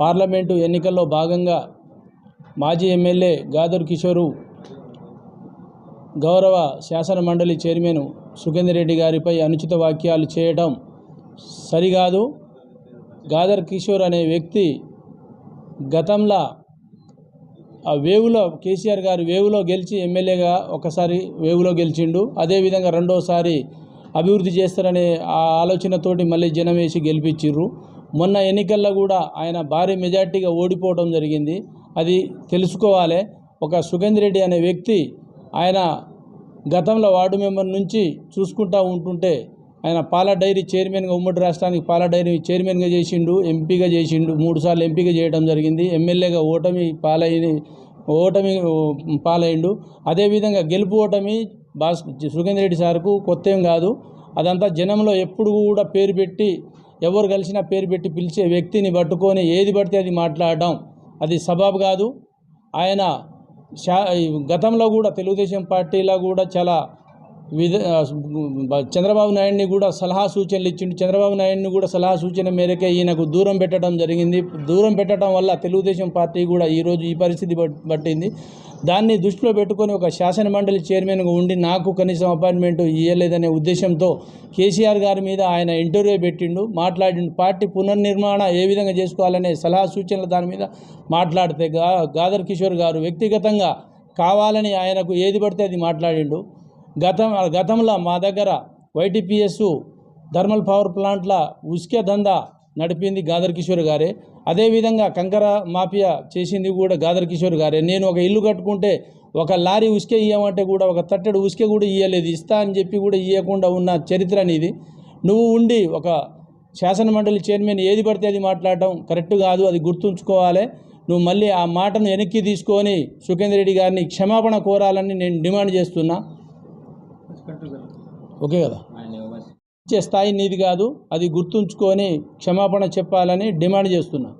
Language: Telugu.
పార్లమెంటు ఎన్నికల్లో భాగంగా మాజీ ఎమ్మెల్యే గాదర్ కిషోరు గౌరవ శాసన మండలి చైర్మన్ సుఖేందర్ రెడ్డి గారిపై అనుచిత వాక్యాలు చేయడం సరికాదు. గాదర్ కిషోర్ అనే వ్యక్తి గతంలో ఆ వేవులో కేసీఆర్ గారు వేవులో గెలిచి ఎమ్మెల్యేగా ఒకసారి వేవులో గెలిచిండు. అదేవిధంగా రెండోసారి అభివృద్ధి చేస్తారనే ఆ ఆలోచనతోటి మళ్ళీ జనం వేసి గెలిపించిర్రు. మొన్న ఎన్నికల్లో కూడా ఆయన భారీ మెజార్టీగా ఓడిపోవడం జరిగింది. అది తెలుసుకోవాలి. ఒక సుగంధ్ రెడ్డి అనే వ్యక్తి ఆయన గతంలో వార్డు మెంబర్ నుంచి చూసుకుంటూ ఉంటుంటే ఆయన పాల డైరీ చైర్మన్గా ఉమ్మడి రాష్ట్రానికి పాల డైరీ చైర్మన్గా చేసిండు ఎంపీగా చేసిండు మూడుసార్లు ఎంపీగా చేయడం జరిగింది. ఎమ్మెల్యేగా ఓటమి పాలయ్యి ఓటమి పాలయ్యిండు అదేవిధంగా గెలుపు ఓటమి బాస్ సుగంధ్ రెడ్డి సార్కు కొత్త ఏం కాదు. అదంతా జనంలో ఎప్పుడు కూడా పేరు పెట్టి ఎవరు కలిసినా పేరు పెట్టి పిలిచే వ్యక్తిని పట్టుకొని ఏది పడితే అది మాట్లాడడం అది సబాబు కాదు. ఆయన గతంలో కూడా తెలుగుదేశం పార్టీలో కూడా చాలా విధ చంద్రబాబు నాయుడిని కూడా సలహా సూచనలు ఇచ్చిండు. చంద్రబాబు నాయుడిని కూడా సలహా సూచన మేరకే ఈయనకు దూరం పెట్టడం జరిగింది. దూరం పెట్టడం వల్ల తెలుగుదేశం పార్టీ కూడా ఈరోజు ఈ పరిస్థితి పట్టింది దాన్ని దృష్టిలో పెట్టుకొని ఒక శాసన మండలి చైర్మన్గా ఉండి నాకు కనీసం అపాయింట్మెంట్ ఇవ్వలేదనే ఉద్దేశంతో కేసీఆర్ గారి మీద ఆయన ఇంటర్వ్యూ పెట్టిండు మాట్లాడిండు. పార్టీ పునర్నిర్మాణ ఏ విధంగా చేసుకోవాలనే సలహా సూచనలు దాని మీద మాట్లాడితే గా గాదర్ కిషోర్ గారు వ్యక్తిగతంగా కావాలని ఆయనకు ఏది పడితే అది మాట్లాడిండు. గతం గతంలో మా దగ్గర వైటీపీఎస్ థర్మల్ పవర్ ప్లాంట్ల ఉసుక దందా నడిపింది గాదర్ కిషోర్ గారే. అదేవిధంగా కంకర మాఫియా చేసింది కూడా గాదర్ కిషోర్ గారే. నేను ఒక ఇల్లు కట్టుకుంటే ఒక లారీ ఉసుక ఇయ్యమంటే కూడా ఒక తట్టెడు ఉసుక కూడా ఇయ్యలేదు. ఇస్తా అని చెప్పి కూడా ఇవ్వకుండా ఉన్న చరిత్ర నీది. నువ్వు ఉండి ఒక శాసన మండలి చైర్మన్ ఏది పడితే అది మాట్లాడటం కరెక్ట్ కాదు అది గుర్తుంచుకోవాలి. నువ్వు మళ్ళీ ఆ మాటను వెనక్కి తీసుకొని సుఖేందర్ రెడ్డి గారిని క్షమాపణ కోరాలని నేను డిమాండ్ చేస్తున్నా. ఓకే కదా? ఇచ్చే స్థాయి నీది కాదు. అది గుర్తుంచుకొని క్షమాపణ చెప్పాలని డిమాండ్ చేస్తున్నా.